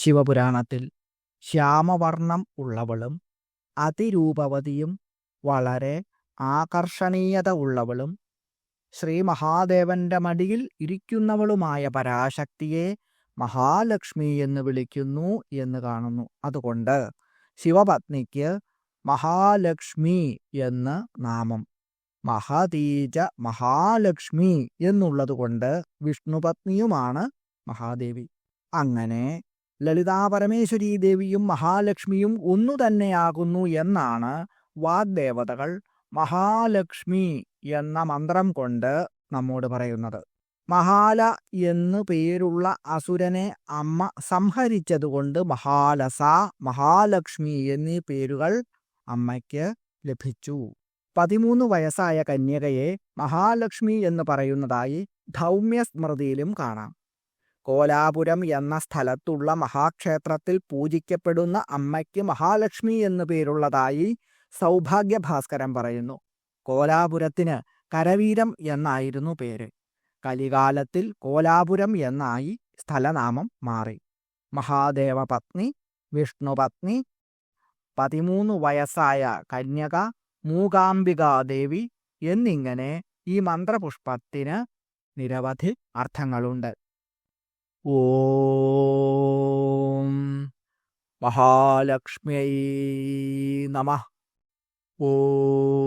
ശിവപുരാണത്തിൽ ശ്യാമവർണം ഉള്ളവളും അതിരൂപവതിയും വളരെ ആകർഷണീയത ഉള്ളവളും ശ്രീ മഹാദേവന്റെ മടിയിൽ ഇരിക്കുന്നവളുമായ പരാശക്തിയെ മഹാലക്ഷ്മി എന്ന് വിളിക്കുന്നു എന്ന് കാണുന്നു. അതുകൊണ്ട് ശിവപത്നിക്ക് മഹാലക്ഷ്മി എന്ന് നാമം. മഹതീജ മഹാലക്ഷ്മി എന്നുള്ളതുകൊണ്ട് വിഷ്ണുപത്നിയുമാണ് മഹാദേവി. അങ്ങനെ ലളിതാപരമേശ്വരീ ദേവിയും മഹാലക്ഷ്മിയും ഒന്നു തന്നെയാകുന്നു എന്നാണ് വാഗ്ദേവതകൾ. മഹാലക്ഷ്മി എന്ന മന്ത്രം കൊണ്ട് നമ്മോട് പറയുന്നത്. മഹാല എന്നു പേരുള്ള അസുരനെ അമ്മ സംഹരിച്ചതുകൊണ്ട് മഹാലസ മഹാലക്ഷ്മി എന്നീ പേരുകൾ അമ്മയ്ക്ക് ലഭിച്ചു. പതിമൂന്ന് വയസ്സായ കന്യകയെ മഹാലക്ഷ്മി എന്ന് പറയുന്നതായി ധൗമ്യ സ്മൃതിയിലും കാണാം. കോലാപുരം എന്ന സ്ഥലത്തുള്ള മഹാക്ഷേത്രത്തിൽ പൂജിക്കപ്പെടുന്ന അമ്മയ്ക്ക് മഹാലക്ഷ്മി എന്നു പേരുള്ളതായി സൗഭാഗ്യഭാസ്കരൻ പറയുന്നു. കോലാപുരത്തിന് കരവീരം എന്നായിരുന്നു പേര്. കലികാലത്തിൽ കോലാപുരം എന്നായി സ്ഥലനാമം മാറി. മഹാദേവ പത്നി വിഷ്ണുപത്നി പതിമൂന്ന് വയസ്സായ കന്യക മൂകാംബികാദേവി എന്നിങ്ങനെ ഈ മന്ത്രപുഷ്പത്തിന് നിരവധി അർത്ഥങ്ങളുണ്ട്. ഓം മഹാലക്ഷ്മിയൈ നമ. ഓം